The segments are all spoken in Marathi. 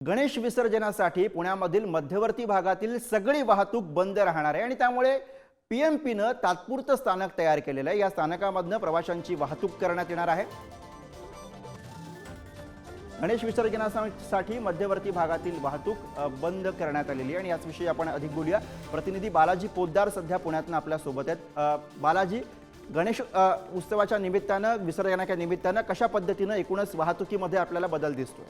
गणेश विसर्जनासाठी पुण्यामधील मध्यवर्ती भागातील सगळी वाहतूक बंद राहणार आहे. आणि त्यामुळे पी एम पीनं तात्पुरतं स्थानक तयार केलेलं आहे. या स्थानकामधनं प्रवाशांची वाहतूक करण्यात येणार आहे. गणेश विसर्जनासाठी मध्यवर्ती भागातील वाहतूक बंद करण्यात आलेली आहे. आणि याचविषयी आपण अधिक बोलूया. प्रतिनिधी बालाजी पोद्दार सध्या पुण्यातनं आपल्यासोबत आहेत बालाजी गणेश उत्सवाच्या निमित्तानं विसर्जनाच्या निमित्तानं कशा पद्धतीनं एकूणच वाहतुकीमध्ये आपल्याला बदल दिसतोय?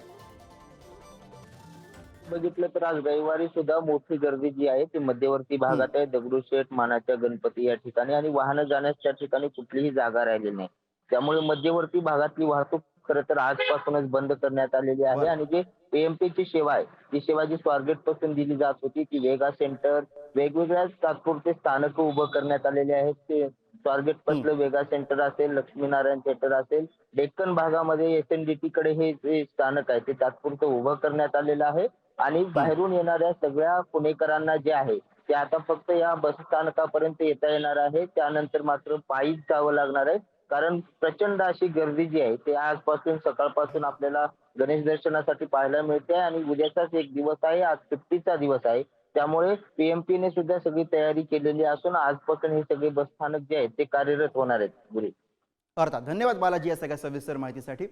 बघितलं तर आज रविवारी सुद्धा मोठी गर्दी जी आहे ती मध्यवर्ती भागात आहे. दगडूशेठ मानाच्या गणपती या ठिकाणी आणि वाहनं जाण्यास त्या ठिकाणी कुठलीही जागा राहिली नाही. त्यामुळे मध्यवर्ती भागातली वाहतूक खरं तर आजपासूनच बंद करण्यात आलेली आहे. आणि जे पीएमपी ची सेवा आहे ती सेवा जी स्वारगेटपासून दिली जात होती ती वेगा सेंटर वेगवेगळ्या तात्पुरते स्थानक उभं करण्यात आलेले आहेत. ते स्वारगेट पासलं वेगा सेंटर असेल लक्ष्मीनारायण सेंटर असेल डेक्कन भागामध्ये एस एन डी टी कडे हे जे स्थानक आहे ते तात्पुरतं उभं करण्यात आलेलं आहे. आणि बाहेरून येणाऱ्या सगळ्या पुणेकरांना जे आहे ते आता फक्त या बस स्थानकापर्यंत येता येणार आहे. त्यानंतर मात्र पायीच जावं लागणार आहे. कारण प्रचंड अशी गर्दी जी आहे ते आजपासून सकाळपासून आपल्याला गणेश दर्शनासाठी पाहायला मिळते आणि उद्याचाच एक दिवस आहे आज सुट्टीचा दिवस आहे. त्यामुळे पीएमपी ने सुद्धा सगळी तयारी केलेली असून आजपासून हे सगळे बस स्थानक जे आहेत ते कार्यरत होणार आहेत. गुरु अर्थात धन्यवाद बालाजी या सगळ्या सविस्तर माहितीसाठी.